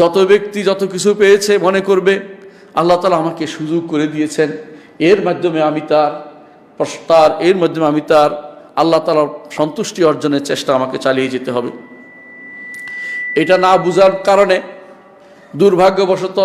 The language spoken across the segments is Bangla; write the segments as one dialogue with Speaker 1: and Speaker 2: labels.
Speaker 1: যত ব্যক্তি যত কিছু পেয়েছে মনে করবে, আল্লাহ তালা আমাকে সুযোগ করে দিয়েছেন। এর মাধ্যমে আমি তার প্রস্তার এর মাধ্যমে আমি তার আল্লাহ তালার সন্তুষ্টি অর্জনের চেষ্টা আমাকে চালিয়ে যেতে হবে। এটা না বুঝার কারণে দুর্ভাগ্যবশত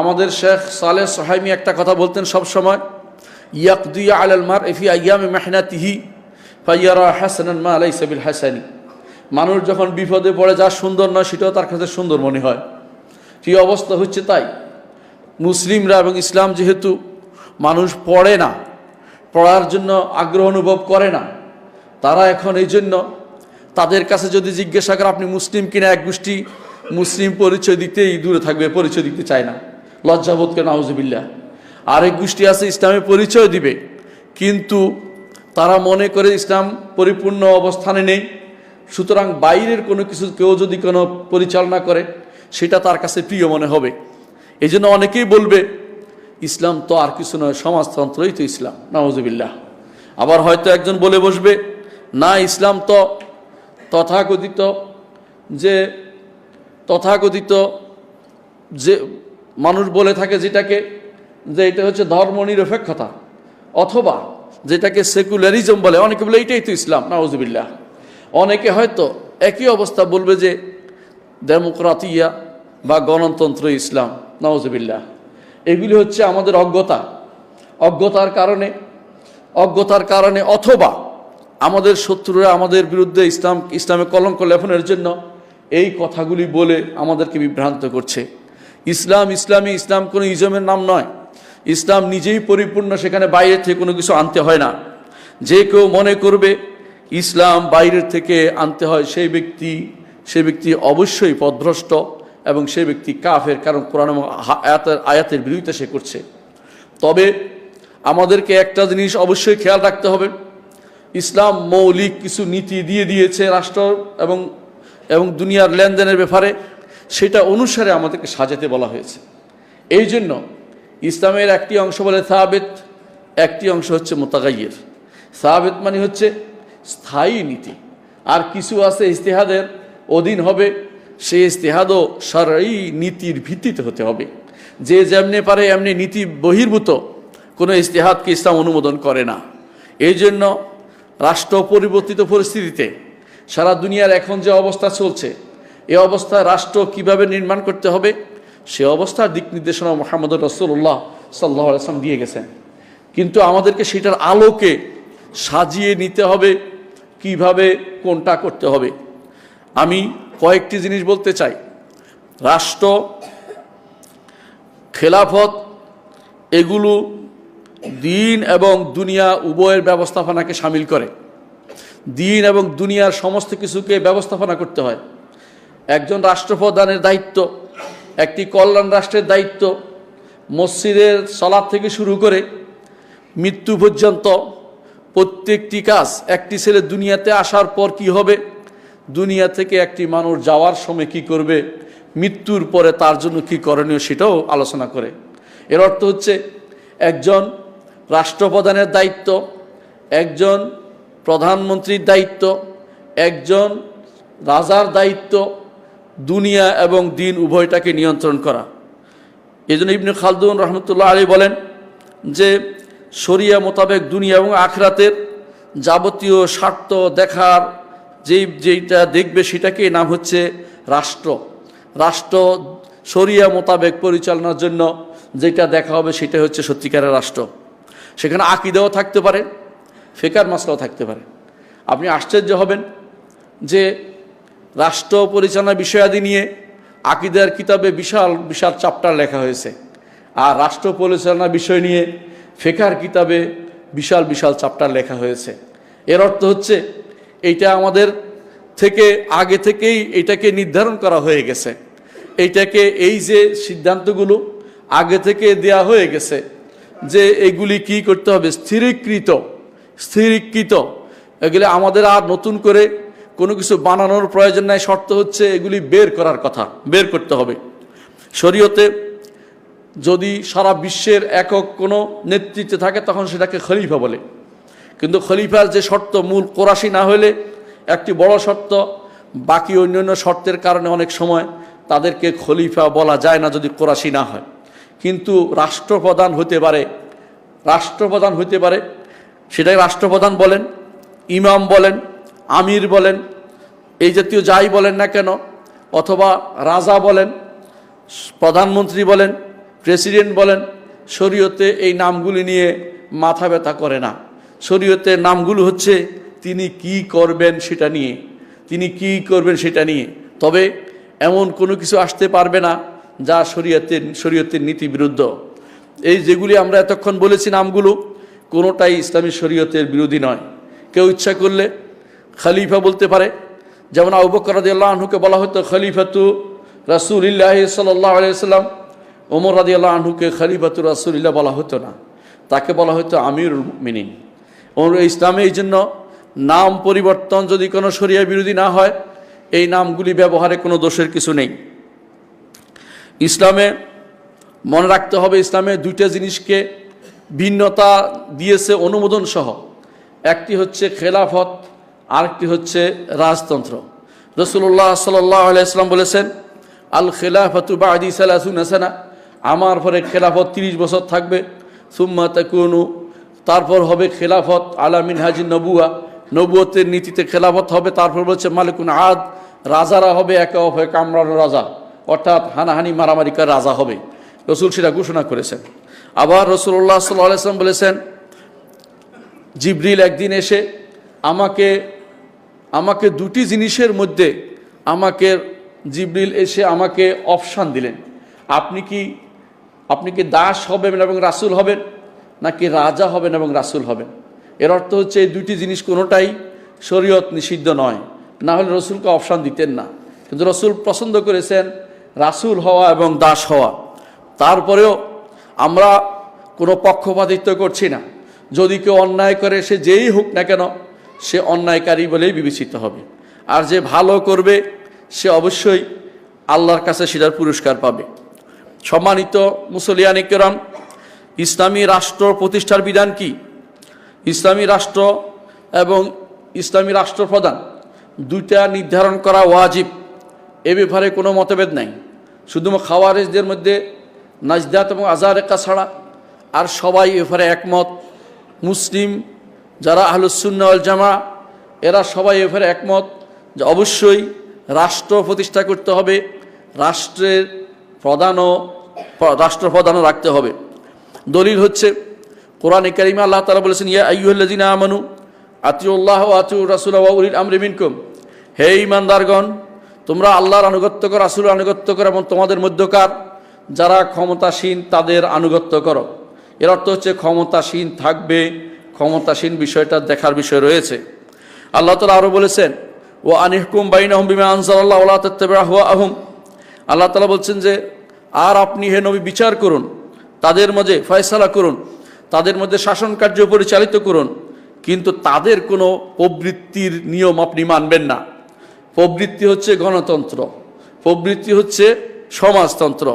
Speaker 1: আমাদের শেখ সালেহ সোহাইমি একটা কথা বলতেন সব সময় ইয়াকদুয়া আলাল মার এফি আয়ামে মেহনাতিহি ফাইয়ারা হাসান মা আলাই সাবিল হাসানি। মানুষ যখন বিপদে পড়ে, যা সুন্দর নয়, সেটাও তার কাছে সুন্দর মনে হয়। কি অবস্থা হচ্ছে তাই? মুসলিমরা এবং ইসলাম যেহেতু মানুষ পড়ে না, পড়ার জন্য আগ্রহ অনুভব করে না, তারা এখন এই জন্য তাদের কাছে যদি জিজ্ঞাসা করে, আপনি মুসলিম কিনা? এক গোষ্ঠী মুসলিম পরিচয় দিতেই দূরে থাকবে, পরিচয় দিতে চায় না। লজ্জাবোধ করে নাউজবিল্লা আরেক গোষ্ঠী আছে ইসলামের পরিচয় দিবে। কিন্তু তারা মনে করে ইসলাম পরিপূর্ণ অবস্থানে নেই। সুতরাং বাইরের কোনো কিছু কেউ যদি কোনো পরিচালনা করে, সেটা তার কাছে প্রিয় মনে হবে। এই জন্য অনেকেই বলবে, ইসলাম তো আর কিছু নয়, সমাজতন্ত্রই তো ইসলাম। নওয়াজবিল্লাহ আবার হয়তো একজন বলে বসবে, না, ইসলাম তো তথাকথিত যে তথাকথিত যে, মানুষ বলে থাকে যেটাকে, যে এটা হচ্ছে ধর্ম নিরপেক্ষতা অথবা যেটাকে সেকুলারিজম বলে, অনেকে বলে, এইটাই তো ইসলাম। নওয়াজবিল্লাহ অনেকে হয়তো একই অবস্থা বলবে যে ডেমোক্রাতিয়া বা গণতন্ত্র ইসলাম নওয়াজবিল্লাহ এগুলি হচ্ছে আমাদের অজ্ঞতা। অজ্ঞতার কারণে অজ্ঞতার কারণে অথবা আমাদের শত্রুরা আমাদের বিরুদ্ধে ইসলাম, ইসলামে কলঙ্ক লেখনের জন্য এই কথাগুলি বলে আমাদেরকে বিভ্রান্ত করছে। ইসলাম ইসলামী, ইসলাম কোনো ইজমের নাম নয়। ইসলাম নিজেই পরিপূর্ণ, সেখানে বাইরে থেকে কোনো কিছু আনতে হয় না। যে কেউ মনে করবে ইসলাম বাইরের থেকে আনতে হয় সেই ব্যক্তি সে ব্যক্তি অবশ্যই পদভ্রষ্ট এবং সে ব্যক্তি কাফের, কারণ কোরআন আয়াতের আয়াতের বিরোধিতা সে করছে। তবে আমাদেরকে একটা জিনিস অবশ্যই খেয়াল রাখতে হবে। ইসলাম মৌলিক কিছু নীতি দিয়ে দিয়েছে রাষ্ট্র এবং এবং দুনিয়ার লেনদেনের ব্যাপারে। সেটা অনুসারে আমাদেরকে সাজাতে বলা হয়েছে। এই জন্য ইসলামের একটি অংশ বলে সাহাবেত একটি অংশ হচ্ছে মোতাগাইয়ের। সাহাবেত মানে হচ্ছে স্থায়ী নীতি। আর কিছু আছে ইস্তেহাদের, অধীন হবে সে ইস্তেহাদও সারাই নীতির ভিত্তিতে হতে হবে। যে যেমনি পারে এমনি নীতি বহির্ভূত, কোনো ইস্তেহাদকে ইসলাম অনুমোদন করে না। এই জন্য রাষ্ট্র পরিবর্তিত পরিস্থিতিতে সারা দুনিয়ার এখন যে অবস্থা চলছে, এ অবস্থায় রাষ্ট্র কীভাবে নির্মাণ করতে হবে, সে অবস্থার দিক নির্দেশনা মোহাম্মদ রসুল্লাহ সাল্লাহ আসলাম দিয়ে গেছেন। কিন্তু আমাদেরকে সেটার আলোকে সাজিয়ে নিতে হবে কীভাবে কোনটা করতে হবে। আমি কয়েকটি জিনিস বলতে চাই। রাষ্ট্র, খেলাফত, এগুলো দিন এবং দুনিয়া উভয়ের ব্যবস্থাপনাকে সামিল করে। দিন এবং দুনিয়ার সমস্ত কিছুকে ব্যবস্থাপনা করতে হয়। একজন রাষ্ট্রপ্রধানের দায়িত্ব, একটি কল্যাণ রাষ্ট্রের দায়িত্ব, মসজিদের সলাদ থেকে শুরু করে মৃত্যু পর্যন্ত প্রত্যেকটি কাজ একটি ছেলে দুনিয়াতে আসার পর কি হবে? দুনিয়া থেকে একটি মানুষ যাওয়ার সময় কি করবে? মৃত্যুর পরে তার জন্য কি করণীয় সেটাও আলোচনা করে। এর অর্থ হচ্ছে একজন রাষ্ট্রপ্রধানের দায়িত্ব, একজন প্রধানমন্ত্রীর দায়িত্ব, একজন রাজার দায়িত্ব, দুনিয়া এবং দিন উভয়টাকে নিয়ন্ত্রণ করা। এই জন্য ইবনে খালদুন রহমতুল্লাহ আলী বলেন যে শরিয়া মোতাবেক দুনিয়া এবং আখরাতের যাবতীয় স্বার্থ দেখার যেই, যেইটা দেখবে সেটাকে নাম হচ্ছে রাষ্ট্র। রাষ্ট্র শরিয়া মোতাবেক পরিচালনার জন্য যেটা দেখা হবে সেটা হচ্ছে সত্যিকারের রাষ্ট্র। সেখানে আকিদাও থাকতে পারে, ফেকার মাসলাও থাকতে পারে। আপনি আশ্চর্য হবেন যে রাষ্ট্র পরিচালনা বিষয়াদি নিয়ে আকিদার কিতাবে বিশাল বিশাল চাপ্টার লেখা হয়েছে। আর রাষ্ট্র পরিচালনা বিষয় নিয়ে ফেকার কিতাবে বিশাল বিশাল চাপ্টার লেখা হয়েছে। এর অর্থ হচ্ছে, এইটা আমাদের থেকে, আগে থেকেই এটাকে নির্ধারণ করা হয়ে গেছে। এইটাকে এই যে সিদ্ধান্তগুলো আগে থেকে দেয়া হয়ে গেছে, যে এগুলি কি করতে হবে? স্থিরীকৃত স্থিরীকৃত। এগুলি আমাদের আর নতুন করে কোনো কিছু বানানোর প্রয়োজন নাই। শর্ত হচ্ছে এগুলি বের করার কথা, বের করতে হবে। শরীয়তে যদি সারা বিশ্বের একক কোনো নেতৃত্বে থাকে, তখন সেটাকে খলিফা বলে। কিন্তু খলিফার যে শর্ত মূল কোরাসি না হলে, একটি বড় শর্ত, বাকি অন্যান্য শর্তের কারণে অনেক সময় তাদেরকে খলিফা বলা যায় না যদি কোরাসি না হয়। কিন্তু রাষ্ট্রপ্রধান হতে পারে, রাষ্ট্রপ্রধান হতে পারে, সেটাই রাষ্ট্রপ্রধান বলেন, ইমাম বলেন, আমির বলেন, এই জাতীয় যাই বলেন না কেন, অথবা রাজা বলেন, প্রধানমন্ত্রী বলেন প্রেসিডেন্ট বলেন, শরীয়তে এই নামগুলি নিয়ে মাথা ব্যথা করে না। শরীয়তে নামগুলো হচ্ছে, তিনি কি করবেন সেটা নিয়ে। তিনি কি করবেন সেটা নিয়ে। তবে এমন কোনো কিছু আসতে পারবে না যা শরীয়তের শরীয়তের নীতি বিরুদ্ধ এই যেগুলি আমরা এতক্ষণ বলেছি নামগুলো, কোনোটাই ইসলামী শরীয়তের বিরোধী নয়। কেউ ইচ্ছা করলে খালিফা বলতে পারে। যেমন আবু বকর বলা হতো, খলিফাতু রাসূলিল্লাহ সাল্লাল্লাহু আলাইহি সাল্লাম ওমর রাদিয়াল্লাহু আনহুকে খলিফাতু রাসূলিল্লাহ বলা হতো না। তাকে বলা হতো আমিরুল মুমিনিন। ওর ইসলামে এই জন্য নাম পরিবর্তন যদি কোনো শরিয়া বিরোধী না হয়, এই নামগুলি ব্যবহারে কোনো দোষের কিছু নেই। ইসলামে মনে রাখতে হবে, ইসলামে দুইটা জিনিসকে ভিন্নতা দিয়েছে অনুমোদন সহ একটি হচ্ছে খেলাফত, আরেকটি হচ্ছে রাজতন্ত্র। রসুল্লাহ সাল্লাহ আলাইসলাম বলেছেন আল খেলাফতু বাদি সালাসুন হাসানা আমার পরে খেলাফত তিরিশ বছর থাকবে। সুম্মা তাকুনু, তারপর হবে খেলাফত আলামিন হাজি নবুয়া। নবুয়তের নীতিতে খেলাফত হবে, তারপর বলছে মালিকুন আদ, রাজারা হবে একে অপরে কামরানো রাজা। অর্থাৎ হানাহানি মারামারিকার রাজা হবে। রসুল সেটা ঘোষণা করেছেন। আবার রসুল্লাহ সাল্লাম বলেছেন, জিবরিল একদিন এসে আমাকে আমাকে দুটি জিনিসের মধ্যে আমাকে, জিবরিল এসে আমাকে অপশান দিলেন। আপনি কি আপনি কি দাস হবেন এবং রাসুল হবেন? নাকি রাজা হবেন এবং রাসুল হবেন? এর অর্থ হচ্ছে এই দুইটি জিনিস কোনোটাই শরীয়ত নিষিদ্ধ নয়। না হলে রসুলকে অপশান দিতেন না। কিন্তু রসুল পছন্দ করেছেন রাসুল হওয়া এবং দাস হওয়া। তারপরেও আমরা কোনো পক্ষপাতিত্ব করছি না। যদি কেউ অন্যায় করে, সে যেই হোক না কেন, সে অন্যায়কারী বলেই বিবেচিত হবে। আর যে ভালো করবে, সে অবশ্যই আল্লাহর কাছে সেটার পুরস্কার পাবে। সম্মানিত মুসলিয়ান কেরাম ইসলামী রাষ্ট্র প্রতিষ্ঠার বিধান কি? ইসলামী রাষ্ট্র এবং ইসলামী রাষ্ট্রপ্রধান দুইটা নির্ধারণ করা ওয়াজিব। এ ব্যাপারে কোনো মতভেদ নাই। শুধুমাত্র খাওয়ারেজদের মধ্যে নাজদাত এবং আজারেকা ছাড়া আর সবাই ব্যাপারে একমত। মুসলিম যারা আহলুসুন্নাল জামা এরা সবাই ব্যাপারে একমত যে অবশ্যই রাষ্ট্র প্রতিষ্ঠা করতে হবে। রাষ্ট্রের প্রধানও রাষ্ট্রপ্রধানও রাখতে হবে। দলিল হচ্ছে, কোরআন কারিমে আল্লাহ তালা বলেছেন, ইয়া আইয়ুল্লাদিনা আমানু আতিউল্লাহ আতু রাসুল উলিল আমরি মিনকুম। হে ইমানদারগণ তোমরা আল্লাহর আনুগত্য করো রাসুল আনুগত্য করো এবং তোমাদের মধ্যকার যারা ক্ষমতাসীন তাদের আনুগত্য করো। এর অর্থ হচ্ছে, ক্ষমতাসীন থাকবে, ক্ষমতাসীন বিষয়টা দেখার বিষয় রয়েছে। আল্লাহ তালা আরও বলেছেন ও আনিহকুম বাইন আহম বিমা আনসার আল্লাহ আল্লাহ তত্ত্বা আহম। আল্লাহ তালা বলছেন যে, আর আপনি হে নবী, বিচার করুন, তাদের মাঝে ফয়সালা করুন, তাদের মধ্যে শাসন কার্য পরিচালিত করুন, কিন্তু তাদের কোনো প্রবৃত্তির নিয়ম আপনি মানবেন না। প্রবৃত্তি হচ্ছে গণতন্ত্র, প্রবৃত্তি হচ্ছে সমাজতন্ত্র,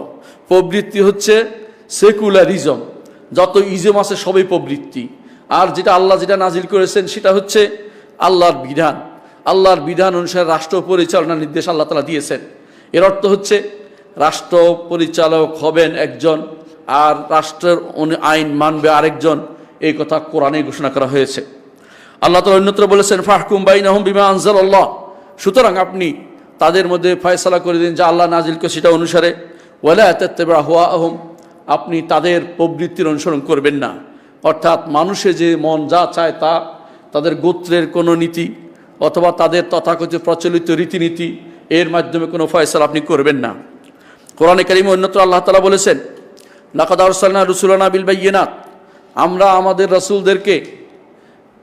Speaker 1: প্রবৃত্তি হচ্ছে সেকুলারিজম। যত ইজম আছে সবই প্রবৃত্তি। আর যেটা আল্লাহ যেটা নাজিল করেছেন সেটা হচ্ছে আল্লাহর বিধান। আল্লাহর বিধান অনুসারে রাষ্ট্র পরিচালনার নির্দেশ আল্লাহ তালা দিয়েছেন। এর অর্থ হচ্ছে রাষ্ট্র পরিচালক হবেন একজন আর রাষ্ট্রের আইন মানবে আরেকজন। এই কথা কোরআনে ঘোষণা করা হয়েছে। আল্লাহ তালা অন্যত্র বলেছেন, ফাহকুম বাইন আহম বিমা আনজাল আল্লাহ সুতরাং আপনি তাদের মধ্যে ফয়সলা করে দিন যা আল্লাহ নাজিলকে সেটা অনুসারে, ওয়ালা হুয়া আহম আপনি তাদের প্রবৃত্তির অনুসরণ করবেন না। অর্থাৎ মানুষে যে মন যা চায় তা তাদের গোত্রের কোনো নীতি অথবা তাদের তথাকথিত প্রচলিত রীতিনীতি এর মাধ্যমে কোনো ফয়সালা আপনি করবেন না। কোরআনে কারিম অন্যত্র আল্লাহ তালা বলেছেন, লাকাদ আরসালনা রসুলানা বিল বাইয়িনাত। আমরা আমাদের রসুলদেরকে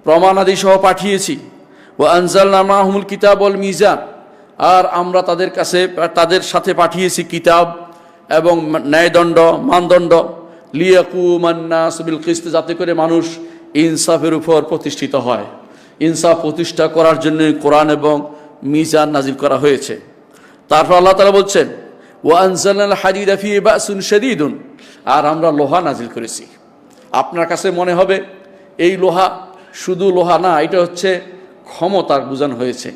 Speaker 1: প্রমাণাদি সহ পাঠিয়েছি ও আনজাল নামাহুল কিতাব অল মিজান। আর আমরা তাদের কাছে, তাদের সাথে পাঠিয়েছি কিতাব এবং ন্যায়দণ্ড, মানদণ্ড লিয়াকু মান্না সুবিল কিস্ত, যাতে করে মানুষ ইনসাফের উপর প্রতিষ্ঠিত হয়। ইনসাফ প্রতিষ্ঠা করার জন্য কোরআন এবং মিজান নাজিল করা হয়েছে। তারপর আল্লাহ তালা বলছেন ও আনজাল হাজিদ আফি বাসুন শদীদুন। আর আমরা লোহা নাজিল করেছি। আপনার কাছে মনে হবে, এই লোহা শুধু লোহা না, এটা হচ্ছে ক্ষমতার বোঝানো হয়েছে।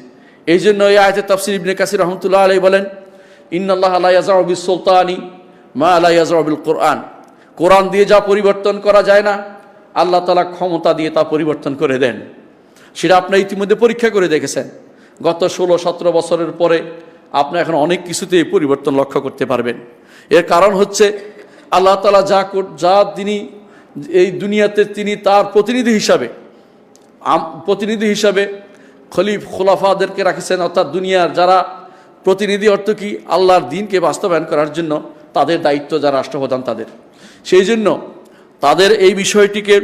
Speaker 1: এই জন্য এই আয়তে তাফসির ইবনে কাসির রহমতুল্লাহ আলাই বলেন, ইন্নাল্লাহ আল্লাহ ইয়াজাবিল সুলতানি মা আল্লাহ ইয়াজাবিল কোরআন কোরআন দিয়ে যা পরিবর্তন করা যায় না, আল্লাহ তালা ক্ষমতা দিয়ে তা পরিবর্তন করে দেন। সেটা আপনি ইতিমধ্যে পরীক্ষা করে দেখেছেন। গত ষোলো সতেরো বছরের পরে আপনি এখন অনেক কিছুতেই পরিবর্তন লক্ষ্য করতে পারবেন। এর কারণ হচ্ছে আল্লাহ তালা যা যা তিনি এই দুনিয়াতে তিনি তার প্রতিনিধি হিসাবে প্রতিনিধি হিসাবে খলিফ খোলাফাদেরকে রাখেছেন, অর্থাৎ দুনিয়ার যারা প্রতিনিধি অর্থ কি? আল্লাহর দিনকে বাস্তবায়ন করার জন্য তাদের দায়িত্ব যারা রাষ্ট্রপ্রধান তাদের। সেই জন্য তাদের এই বিষয়টিকে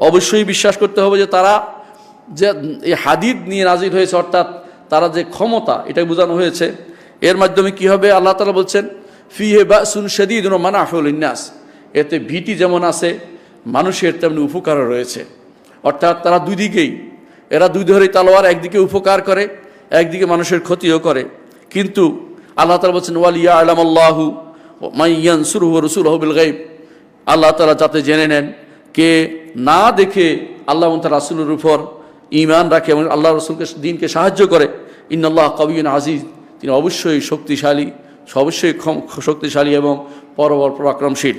Speaker 1: অবশ্যই বিশ্বাস করতে হবে যে তারা যে এই হাদিদ নিয়ে নাজির হয়েছে, অর্থাৎ তারা যে ক্ষমতা এটা বোঝানো হয়েছে। এর মাধ্যমে কি হবে? আল্লাহ তালা বলছেন ফি হে বা সুন সেদিন মানা আফুল ইন্যাস এতে ভীতি যেমন আছে, মানুষের তেমনি উপকারও রয়েছে। অর্থাৎ তারা দুই দিকেই, এরা দুই ধরেই তালোয়ার, একদিকে উপকার করে, একদিকে মানুষের ক্ষতিও করে। কিন্তু আল্লাহ তালা বলছেন ওয়ালিয়া আলামাল্লাহু মাইয়ান সুরহু রসুল হবিল গাইব আল্লাহ তালা যাতে জেনে নেন, কে না দেখে আল্লাহ তার রাসুলের উপর ইমান রাখে এবং আল্লাহ রসুলকে দিনকে সাহায্য করে ইন্নআল্লাহ কবিউন আজিজ। তিনি অবশ্যই শক্তিশালী অবশ্যই শক্তিশালী এবং পরবর পরাক্রমশীল।